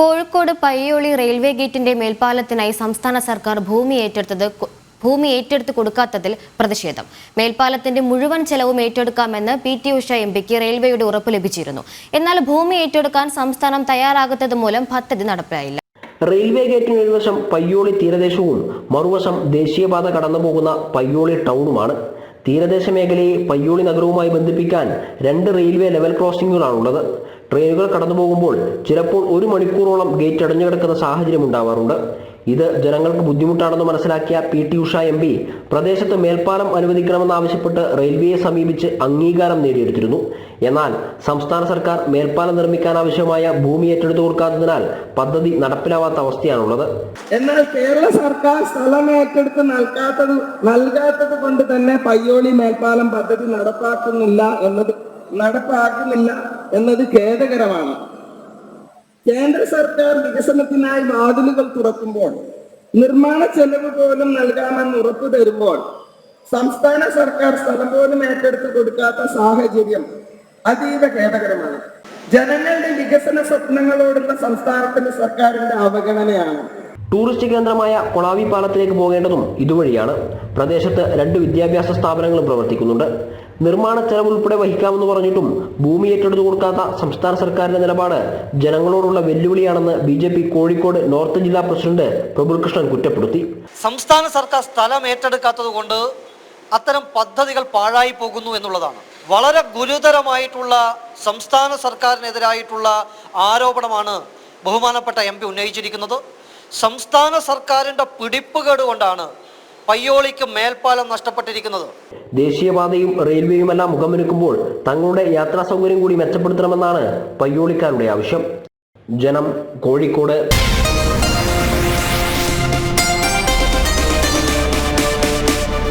Kozhikode Payyoli railway ഗേറ്റിന്റെ മേൽപ്പാലത്തിനായി സംസ്ഥാന സർക്കാർ ഭൂമി ഏറ്റെടുത്തത് ഭൂമി ഏറ്റെടുത്ത് കൊടുക്കാത്തതിൽ പ്രതിഷേധം. മേൽപ്പാലത്തിന്റെ മുഴുവൻ ചെലവും ഏറ്റെടുക്കാമെന്ന് പി ടി ഉഷ എം പിക്ക് റെയിൽവേയുടെ ഉറപ്പ് ലഭിച്ചിരുന്നു. എന്നാൽ ഭൂമി ഏറ്റെടുക്കാൻ സംസ്ഥാനം തയ്യാറാകാത്തത് മൂലം പദ്ധതി നടപ്പിലായില്ല. റെയിൽവേ ഗേറ്റിന് ഒരുവശം പയ്യോളി തീരദേശവും മറുവശം ദേശീയപാത കടന്നു പോകുന്ന പയ്യോളി ടൗണുമാണ്. തീരദേശ മേഖലയെ പയ്യോളി നഗരവുമായി ബന്ധിപ്പിക്കാൻ രണ്ട് റെയിൽവേ ലെവൽ ക്രോസിംഗുകളാണുള്ളത്. ട്രെയിനുകൾ കടന്നു പോകുമ്പോൾ ചിലപ്പോൾ ഒരു മണിക്കൂറോളം ഗേറ്റ് അടഞ്ഞു കിടക്കുന്ന സാഹചര്യം ഉണ്ടാവാറുണ്ട്. ഇത് ജനങ്ങൾക്ക് ബുദ്ധിമുട്ടാണെന്ന് മനസ്സിലാക്കിയ P T Usha M P പ്രദേശത്ത് മേൽപ്പാലം അനുവദിക്കണമെന്നാവശ്യപ്പെട്ട് റെയിൽവേയെ സമീപിച്ച് അംഗീകാരം നേടിയെടുത്തിരുന്നു. എന്നാൽ സംസ്ഥാന സർക്കാർ മേൽപ്പാലം നിർമ്മിക്കാൻ ആവശ്യമായ ഭൂമി ഏറ്റെടുത്തു കൊടുക്കാത്തതിനാൽ പദ്ധതി നടപ്പിലാവാത്ത അവസ്ഥയാണുള്ളത്. എന്നാൽ കേരള സർക്കാർ സ്ഥലം ഏറ്റെടുത്ത് നൽകാത്തത് നൽകാത്തത് കൊണ്ട് തന്നെ പയ്യോളി മേൽപ്പാലം പദ്ധതി നടപ്പാക്കുന്നില്ല എന്നത് നടപ്പാക്കുന്നില്ല. എന്നത് ഖേദകരമാണ്. കേന്ദ്ര സർക്കാർ വികസനത്തിനായി വാതിലുകൾ തുറക്കുമ്പോൾ നിർമ്മാണ ചെലവ് പോലും നൽകാമെന്ന് ഉറപ്പു തരുമ്പോൾ സംസ്ഥാന സർക്കാർ സ്ഥലം പോലും ഏറ്റെടുത്ത് കൊടുക്കാത്ത സാഹചര്യം അതീവ ഖേദകരമാണ്. ജനങ്ങളുടെ വികസന സ്വപ്നങ്ങളോടുള്ള സംസ്ഥാനത്തിന്റെ സർക്കാരിന്റെ അവഗണനയാണ്. ടൂറിസ്റ്റ് കേന്ദ്രമായ കൊളാവി പാലത്തിലേക്ക് പോകേണ്ടതും ഇതുവഴിയാണ്. പ്രദേശത്ത് രണ്ട് വിദ്യാഭ്യാസ സ്ഥാപനങ്ങളും പ്രവർത്തിക്കുന്നുണ്ട്. നിർമ്മാണ ചെലവ് ഉൾപ്പെടെ വഹിക്കാമെന്ന് പറഞ്ഞിട്ടും ഭൂമി ഏറ്റെടുത്തു കൊടുക്കാത്ത സംസ്ഥാന സർക്കാരിന്റെ നിലപാട് ജനങ്ങളോടുള്ള വെല്ലുവിളിയാണെന്ന് B J P Kozhikode north ജില്ലാ പ്രസിഡന്റ് പ്രഭുൽകൃഷ്ണൻ കുറ്റപ്പെടുത്തി. സംസ്ഥാന സർക്കാർ സ്ഥലം ഏറ്റെടുക്കാത്തത് കൊണ്ട് അത്തരം പദ്ധതികൾ പാഴായി പോകുന്നു എന്നുള്ളതാണ്. വളരെ ഗുരുതരമായിട്ടുള്ള സംസ്ഥാന സർക്കാരിനെതിരായിട്ടുള്ള ആരോപണമാണ് ബഹുമാനപ്പെട്ട എം പി ഉന്നയിച്ചിരിക്കുന്നത്. സംസ്ഥാന സർക്കാരിന്റെ പിടിപ്പുകേട് കൊണ്ടാണ് പയ്യോളിക്ക് മേൽപ്പാലം നഷ്ടപ്പെട്ടിരിക്കുന്നത്. ദേശീയപാതയും റെയിൽവേയുമെല്ലാം മുഖമൊരുക്കുമ്പോൾ തങ്ങളുടെ യാത്രാ സൗകര്യം കൂടി മെച്ചപ്പെടുത്തണമെന്നാണ് പയ്യോളിക്കാരുടെ ആവശ്യം. ജനം കോഴിക്കോട്